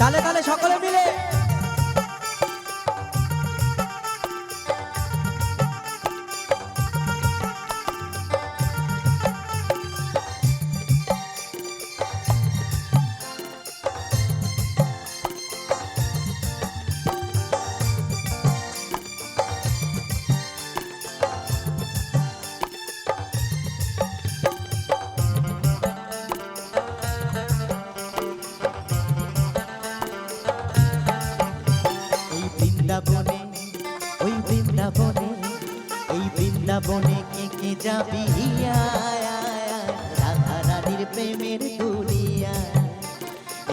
তালে তালে সকলে বৃন্দাবনে কে যাবি? রাধা রানীর প্রেমের দুনিয়া।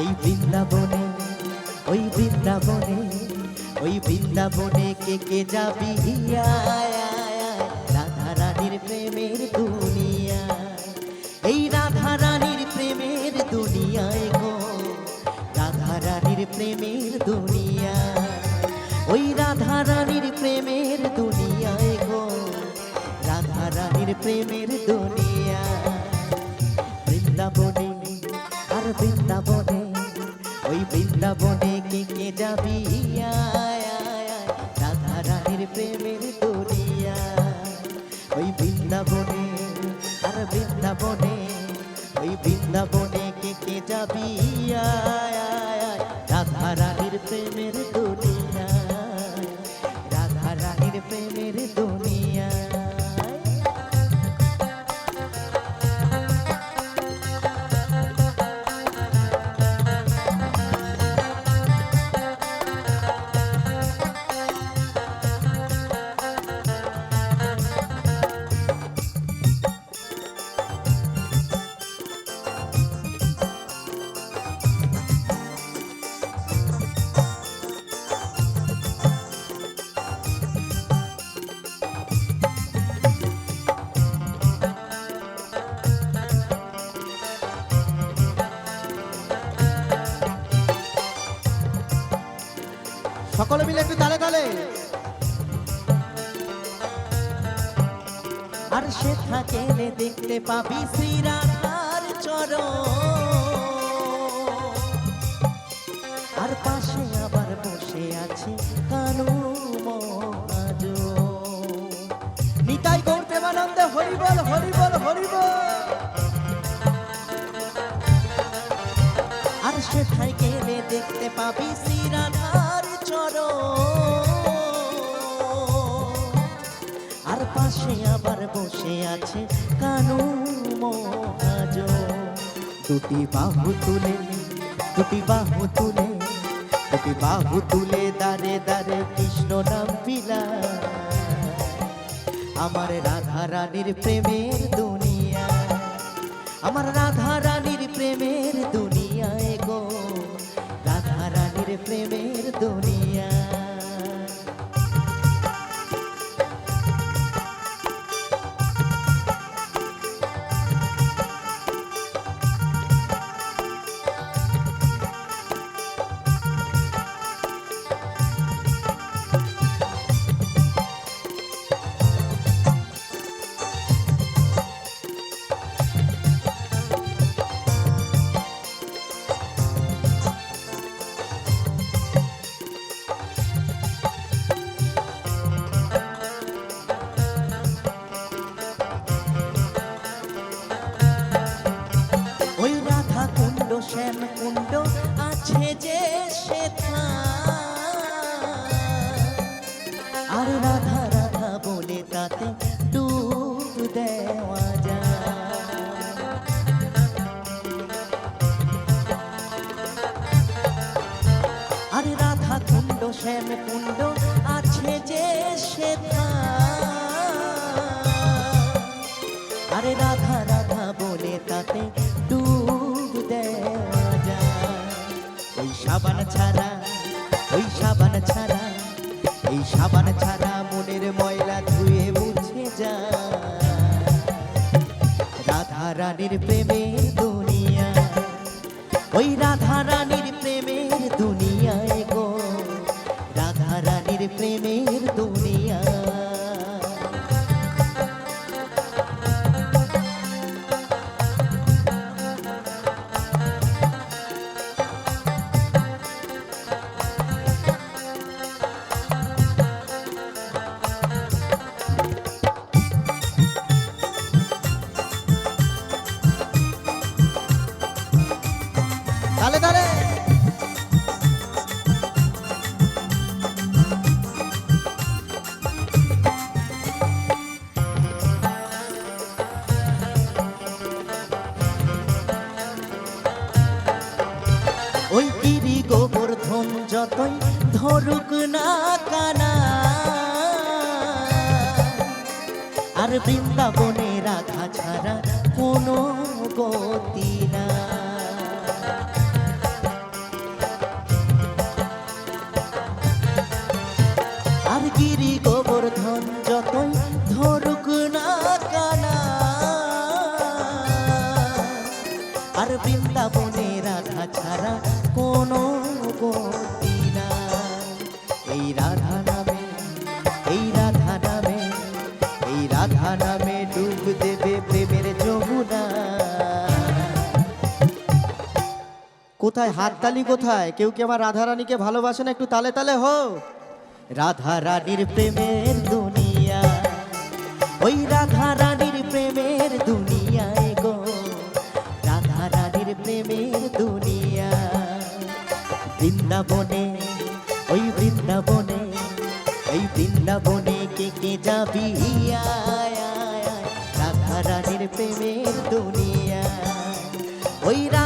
এই বৃন্দাবনে, ওই বৃন্দাবনে ওই বৃন্দাবনে কে কে যাবি? রাধা রানীর প্রেমের দুনিয়া। এই রাধা রানীর প্রেমের দুনিয়ায় গো রাধা রানীর প্রেমের দুনিয়া। ওই রাধা রানীর প্রেমের প্রেমের দুনিয়া সকলে মিলে একটু তালে তালে। আর সে থাকেলে দেখতে পাবি শ্রীরাধার চরণ। আর পাশে আবার বসে আছে কানু নিতাই গৌর প্রেমানন্দে হরিবল হরিবল হরিবল। আর সেথায় গেলে দেখতে পাবি শ্রীরাধার পাশে আবার বসে আছে কানু মহাজ দুটি বাহু তুলে, দুটি বাহু তুলে, দুটি বাহু তুলে দাঁড়ে দাঁড়ে কৃষ্ণ নাম পিলা আমার রাধা রানীর প্রেমের দুনিয়া, আমার রাধা রানীর প্রেমের দুনিয়ায় গো রাধা রানীর প্রেমের দুনিয়া। কুণ্ড শ্যাম কুণ্ড আছে যে সেথা আরে রাধা রাধা বলে তাতে ডুব ওই সাবান ছাড়া, ওই সাবান ছাড়া, এই সাবান ছাড়া মনের ময়লা ধুয়ে মুছে যায়। রাধা রানীর প্রেমের দুনিয়া, ওই রাধা রানীর ধারে ধারে ওই তিরি গোবর্ধন যতই ধরুক না কানা আর বৃন্দাবনে রাখা ছাড়া রাধা নামে ডুব দেবে প্রেমের যমুনা। কোথায় হাততালি কোথায়? কেউ কি আমার রাধারানীকে ভালোবাসে না? একটু তালে তালে হো রাধা রানীর প্রেমের দুনিয়া, ওই রাধা রানীর প্রেমের দুনিয়ায় গো। রাধা রানীর প্রেমের দুনিয়া, বৃন্দাবনে, ওই বৃন্দাবনে, এই বৃন্দাবনে থেকে যাবি রাধা রানীর প্রেমের দুনিয়া ওই রা